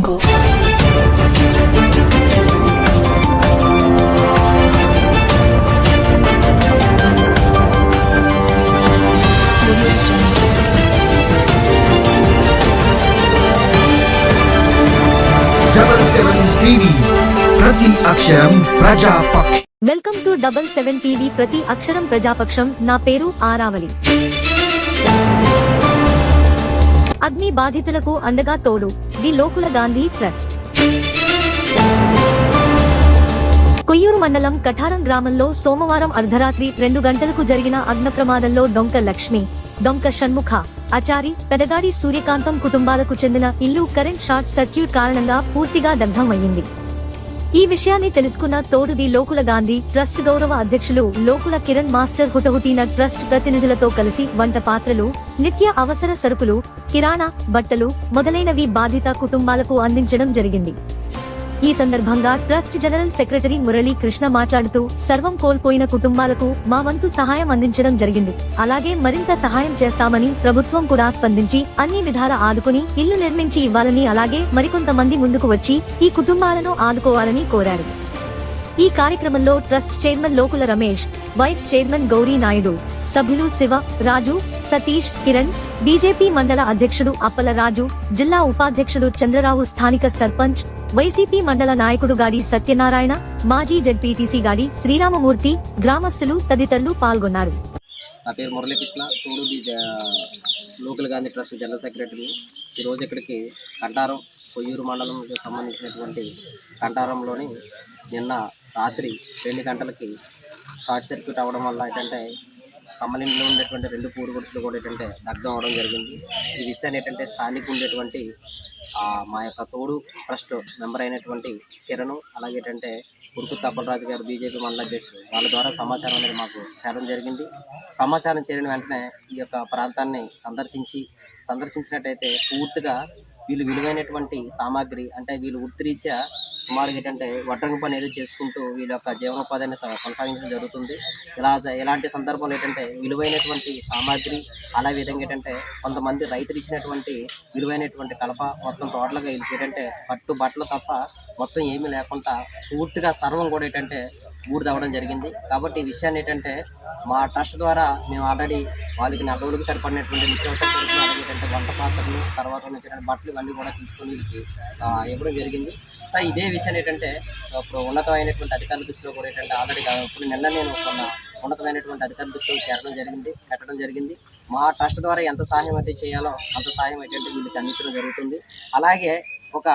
Go. Double seven TV ప్రతి అక్షరం ప్రజాపక్ష welcome to double seven TV ప్రతి అక్షరం ప్రజాపక్షం నా పేరు ఆరావళి. అగ్ని బాధితులకు అండగా తోడు. ది లోకుల గాంధీ ట్రస్ట్. కొయ్యూరు మండలం కఠారం గ్రామంలో సోమవారం అర్ధరాత్రి రెండు గంటలకు జరిగిన అగ్న ప్రమాదంలో డొంక లక్ష్మి డొంక షణ్ముఖ ఆచారి పెదగాడి సూర్యకాంతం కుటుంబాలకు చెందిన ఇల్లు కరెంట్ షార్ట్ సర్క్యూట్ కారణంగా పూర్తిగా దగ్ధమయ్యింది. ఈ విషయాన్ని తెలుసుకున్న తోడుది లోకుల గాంధీ ట్రస్ట్ గౌరవ అధ్యక్షులు లోకుల కిరణ్ మాస్టర్ హుటహుటీన ట్రస్ట్ ప్రతినిధులతో కలిసి వంట పాత్రలు నిత్య అవసర సరుకులు కిరాణా బట్టలు మొదలైనవి బాధిత కుటుంబాలకు అందించడం జరిగింది. ఈ సందర్భంగా trust general secretary Murali Krishna మాట్లాడుతూ సర్వం కోల్పోయిన కుటుంబాలకు మా వంతు సహాయం అందించడం జరిగింది. అలాగే మరింత సహాయం చేస్తామని ప్రభుత్వం కూడా స్పందించి అన్ని విధాల ఆదుకుని ఇల్లు నిర్మించి ఇవ్వాలని అలాగే మరికొంతమంది ముందుకు వచ్చి ఈ కుటుంబాలను ఆదుకోవాలని కోరారు. ఈ కార్యక్రమంలో trust chairman Lokula Ramesh vice chairman Gowri Naidu సభ్యులు శివ రాజు సతీష్ కిరణ్ బీజేపీ మండల అధ్యక్షుడు అప్పల రాజు జిల్లా ఉపాధ్యక్షుడు చంద్రరావు స్థానిక సర్పంచ్ వైసీపీ మండల నాయకుడు గాడి సత్యనారాయణ మాజీ జడ్పీటీసీ గాడి శ్రీరామమూర్తి గ్రామస్తులు తదితరులు పాల్గొన్నారు. నా పేరు మురళీకృష్ణ తోడు local Gandhi trust general secretary. ఈరోజు ఇక్కడికి కంటారం కొయ్యూరు మండలంకి సంబంధించినటువంటి కంటారంలోని నిన్న రాత్రి రెండు గంటలకి షార్ట్ సర్క్యూట్ అవ్వడం వల్ల ఏంటంటే కమ్మలింలో ఉండేటువంటి రెండు పూరు కూడా ఏంటంటే దగ్ధం అవ్వడం జరిగింది. ఈ విషయాన్ని ఏంటంటే స్థానిక ఉండేటువంటి మా యొక్క తోడు ట్రస్ట్ మెంబర్ అయినటువంటి కిరణ్ అలాగే ఏంటంటే ఉరుకు తప్పలరాజు గారు బీజేపీ మండల అధ్యక్షుడు వాళ్ళ ద్వారా సమాచారం అనేది మాకు చేరడం జరిగింది. సమాచారం చేరిన వెంటనే ఈ యొక్క ప్రాంతాన్ని సందర్శించి సందర్శించినట్టయితే పూర్తిగా వీళ్ళు విలువైనటువంటి సామాగ్రి అంటే వీళ్ళు వృత్తిరీత్యా సుమారుగా ఏంటంటే వడ్రంగి పని ఏదో చేసుకుంటూ వీళ్ళ యొక్క జీవనోపాధిని కొనసాగించడం జరుగుతుంది. ఇలా ఎలాంటి సందర్భంలో ఏంటంటే విలువైనటువంటి సామాగ్రి అలా విధంగా ఏంటంటే కొంతమంది రైతులు ఇచ్చినటువంటి విలువైనటువంటి కలప మొత్తం టోటల్గా వీళ్ళకి ఏంటంటే పట్టు బట్టలు తప్ప మొత్తం ఏమీ లేకుండా పూర్తిగా సర్వం కూడా ఏంటంటే ఊడిదవ్వడం జరిగింది. కాబట్టి ఈ విషయాన్ని ఏంటంటే మా ట్రస్ట్ ద్వారా మేము ఆల్రెడీ వాళ్ళకి నెల రోజులకు సరిపడినటువంటి నిత్యావసర అలాగే వంట పాత్రలు తర్వాత వచ్చినటువంటి బట్టలు ఇవన్నీ కూడా తీసుకొని ఇవ్వడం జరిగింది. సో ఇదే విషయం ఏంటంటే ఇప్పుడు ఉన్నతమైనటువంటి అధికారుల దృష్టిలో కూడా ఏంటంటే ఆల్రెడీ ఇప్పుడు నిన్న నేను కొన్న ఉన్నతమైనటువంటి అధికారుల దృష్టిలో చేరడం జరిగింది పెట్టడం జరిగింది. మా ట్రస్ట్ ద్వారా ఎంత సహాయం అయితే చేయాలో అంత సహాయం అయితే వీళ్ళకి అందించడం జరుగుతుంది. అలాగే ఒక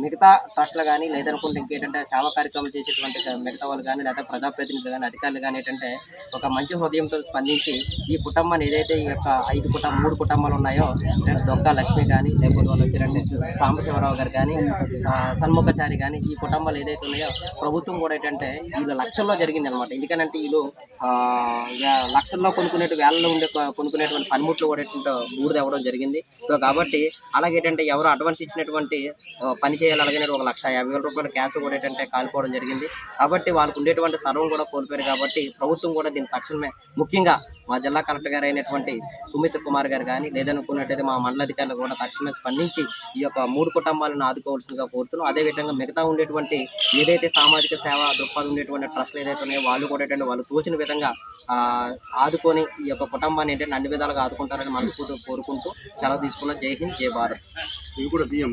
మిగతా ట్రస్టులు కానీ లేదనుకుంటే ఇంకేంటంటే సేవా కార్యక్రమాలు చేసేటువంటి మిగతా వాళ్ళు కానీ లేదా ప్రజాప్రతినిధులు కానీ అధికారులు కానీ ఏంటంటే ఒక మంచి హృదయంతో స్పందించి ఈ కుటుంబాన్ని ఏదైతే ఈ యొక్క ఐదు కుటుంబ మూడు కుటుంబాలు ఉన్నాయో దొంగ దొక్క లక్ష్మి కానీ లేకపోతే వాళ్ళు వచ్చారంటే సాంబశివరావు గారు కానీ సన్ముఖచారి కానీ ఈ కుటుంబాలు ఏదైతే ఉన్నాయో ప్రభుత్వం కూడా ఏంటంటే వీళ్ళు లక్షల్లో జరిగింది అనమాట ఎందుకనంటే వీళ్ళు ఇక లక్షల్లో కొనుక్కునేటు వేలలో ఉండే కొనుక్కునేటువంటి పనిముట్లు కూడా ఏంటంటే బూడిద అవ్వడం జరిగింది. సో కాబట్టి అలాగేటంటే ఎవరు అడ్వాన్స్ ఇచ్చినటువంటి పని చేయాలి అలాగే ఒక లక్ష యాభై వేల రూపాయల క్యాష్ కూడా ఏంటంటే కాలిపోవడం జరిగింది. కాబట్టి వాళ్ళకు ఉండేటువంటి సర్వం కూడా కోల్పోయారు కాబట్టి ప్రభుత్వం కూడా దీని తక్షణమే ముఖ్యంగా మా జిల్లా కలెక్టర్ గారు అయినటువంటి సుమిత్ కుమార్ గారు కానీ లేదనుకున్నట్టయితే మా మండలాధికారులు కూడా తక్షణమే స్పందించి ఈ యొక్క మూడు కుటుంబాలను ఆదుకోవాల్సిందిగా కోరుతున్నాం. అదేవిధంగా మిగతా ఉండేటువంటి ఏదైతే సామాజిక సేవ దృక్పథం ఉండేటువంటి ట్రస్ట్లు ఏదైతే ఉన్నాయో వాళ్ళు కూడా ఏంటంటే వాళ్ళు తోచిన విధంగా ఆదుకొని ఈ యొక్క కుటుంబాన్ని ఏంటంటే అన్ని విధాలుగా ఆదుకుంటారని మనస్ఫూర్తిగా కోరుకుంటూ సెలవు తీసుకున్న. జై హింద్ జై భారత్. ఇవి కూడా బియ్యం